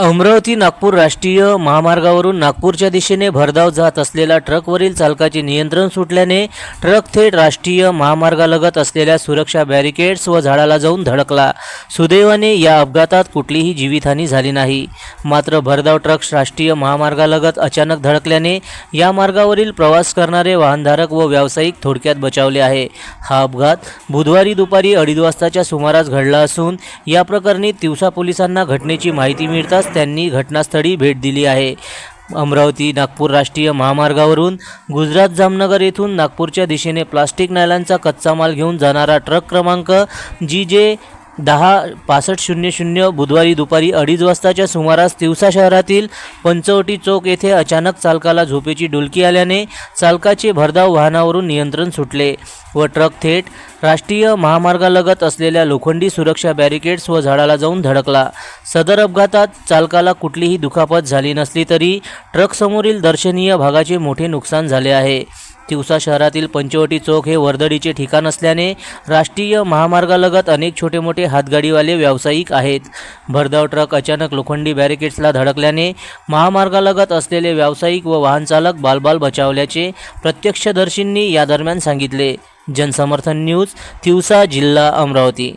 अमरावती नागपूर राष्ट्रीय महामार्गावरून नागपूरच्या दिशेने भरधाव जात असलेला ट्रकवरील चालकाचे नियंत्रण सुटल्याने ट्रक थेट राष्ट्रीय महामार्गालगत असलेल्या सुरक्षा बॅरिकेड्स व झाडाला जाऊन धडकला. सुदैवाने या अपघातात कुठलीही जीवितहानी झाली नाही. मात्र भरधाव ट्रक्स राष्ट्रीय महामार्गालगत अचानक धडकल्याने या मार्गावरील प्रवास करणारे वाहनधारक व व्यावसायिक थोडक्यात बचावले आहे. हा अपघात बुधवारी दुपारी अडीच वाजताच्या सुमारास घडला असून या प्रकरणी तिवसा पोलिसांना घटनेची माहिती मिळताच त्यांनी घटनास्थळी भेट दिली आहे. अमरावती नागपूर राष्ट्रीय महामार्गावरून गुजरात जामनगर येथून नागपूरच्या दिशेने प्लास्टिक नायलांचा कच्चा माल घेऊन जाणारा ट्रक क्रमांक जी जे दहा पासष्ट शून्य शून्य बुधवारी दुपारी अडीच वाजताच्या सुमारास तिवसा शहरातील पंचवटी चौक येथे अचानक चालकाला झोपेची डुलकी आल्याने चालकाचे भरधाव वाहनावरून नियंत्रण सुटले व ट्रक थेट राष्ट्रीय महामार्गालगत असलेल्या लोखंडी सुरक्षा बॅरिकेड्स व झाडाला जाऊन धडकला. सदर अपघातात चालकाला कुठलीही दुखापत झाली नसली तरी ट्रकसमोरील दर्शनीय भागाचे मोठे नुकसान झाले आहे. तिवसा शहरातील पंचवटी चौक हे वर्दळीचे ठिकाण असल्याने राष्ट्रीय महामार्गालगत अनेक छोटे मोठे हातगाडीवाले व्यावसायिक आहेत. भरधाव ट्रक अचानक लोखंडी बॅरिकेड्सला धडकल्याने महामार्गालगत असलेले व्यावसायिक व वाहनचालक बालबाल बचावल्याचे प्रत्यक्षदर्शींनी या दरम्यान सांगितले. जनसमर्थन न्यूज तिवसा जिल्हा अमरावती.